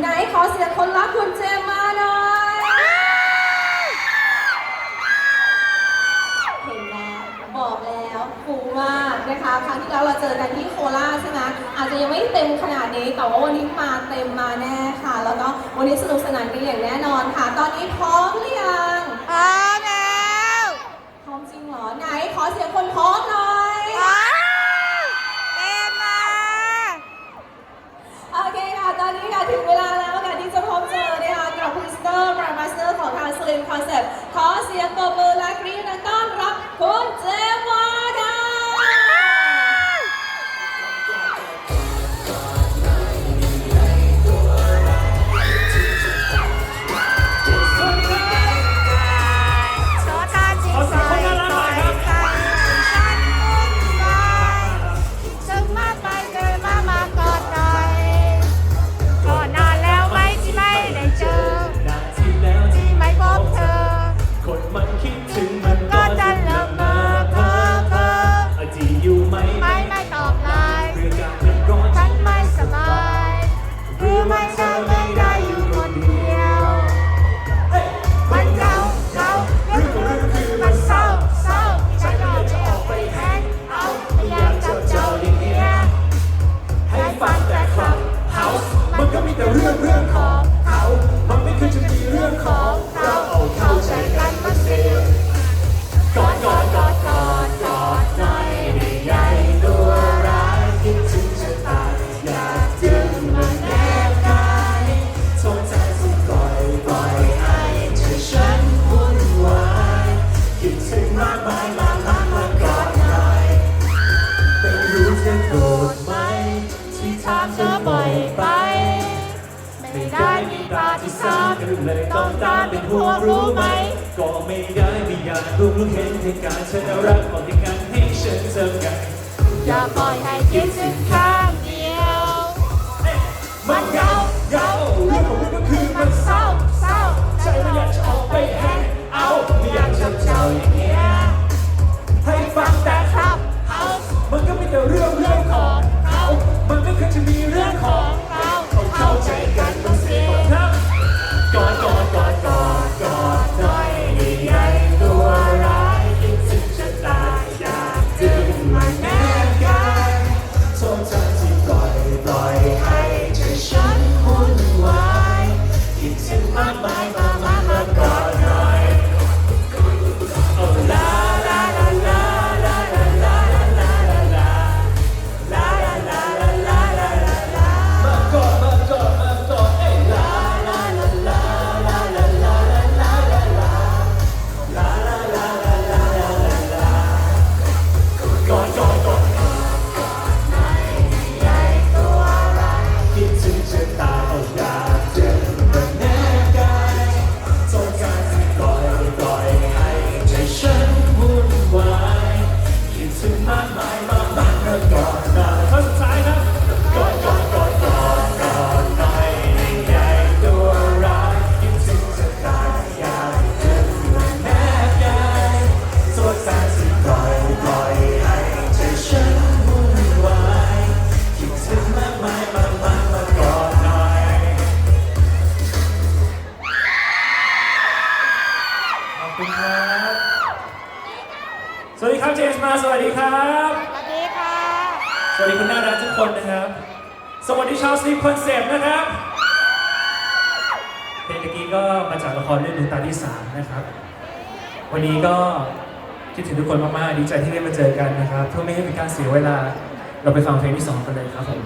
ไหนขอเสียงคนรักคุณเจมมาหน่อยเห็นแล้วบอกแล้วฟูมากนะคะครั้งที่แล้วเราเจอกันที่โคราชใช่ไหมอาจจะยังไม่เต็มขนาดนี้แต่ว่าวันนี้มาเต็มมาแน่ค่ะ แล้วก็วันนี้สนุกสนานกันอย่างแน่นอนค่ะ ตอนนี้พร้อมหรือยังพร้อมแล้วพร้อมจริงเหรอไหนขอเสียงคนพร้อมหน่อย ที่การฉันรักบอกที่การให้ฉันเจอกันอย่าปล่อยให้คิดถึงข้างเดียว มันเยาเยาเรื่องของมันก็คือมันเศร้าเศร้าใจไม่อยากจะออกไปแหงเอาไม่อยากจะเจ้อย่างนี้ คุณครับ สวัสดีครับเจมส์มา สวัสดีครับ สวัสดีค่ะ สวัสดีคุณน่ารักทุกคนนะครับ สวัสดีชาวซีคอนเซปต์นะครับเพลงเมื่อกี้ก็มาจากละครเรื่องดวงตาที่สามนะครับ วันนี้ก็คิดถึงทุกคนมาก ๆ ดีใจที่ได้มาเจอกันนะครับ เพื่อไม่ให้เป็นการเสียเวลา เราไปฟังเพลงที่สองกันเลยครับผม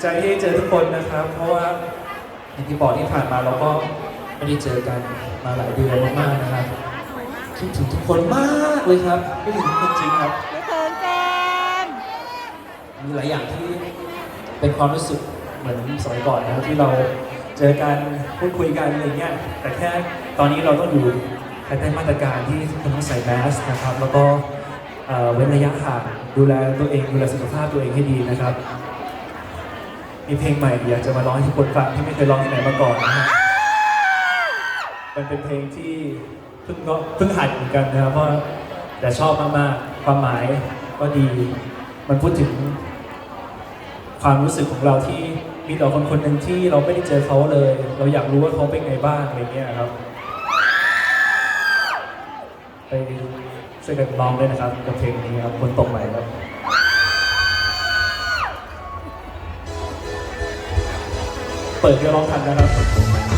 ใจที่ได้เจอทุกคนนะครับ เพราะว่าอย่างที่บอกที่ผ่านมาเราก็ไม่ได้เจอกันมาหลายเดือนมากๆนะครับคิดถึงทุกคนมากเลยครับคิดถึงทุกคนจริงครับพี่เขินเจมส์มีหลายอย่างที่เป็นความรู้สึกเหมือนสมัยก่อนนะครับที่เราเจอกันพูดคุยกันอะไรเงี้ยแต่แค่ตอนนี้เราต้องอยู่ภายใต้มาตรการที่ทุกคนต้องใส่แมสนะครับ แล้วก็เอ่อเว้นระยะห่างดูแลตัวเองดูแลสุขภาพตัวเองให้ดีนะครับ มีเพลงใหม่อยากจะมาร้องให้ทุกคนฟังที่ไม่เคยร้องที่ไหนมาก่อนนะครับมันเป็นเพลงที่เพิ่งก็เพิ่งหัดเหมือนกันนะครับเพราะแต่ชอบมากๆความหมายก็ดี มันพูดถึง ความรู้สึกของเราที่มีต่อคนคนหนึ่งที่เราไม่ได้เจอเขาเลย เราอยากรู้ว่าเขาเป็นไงบ้างอะไรเงี้ยครับ ไปช่วยกันร้องด้วยนะครับกับเพลงนี้ครับคนตกใหม่ครับ เปิดเดี๋ยวร้องทันนะครับ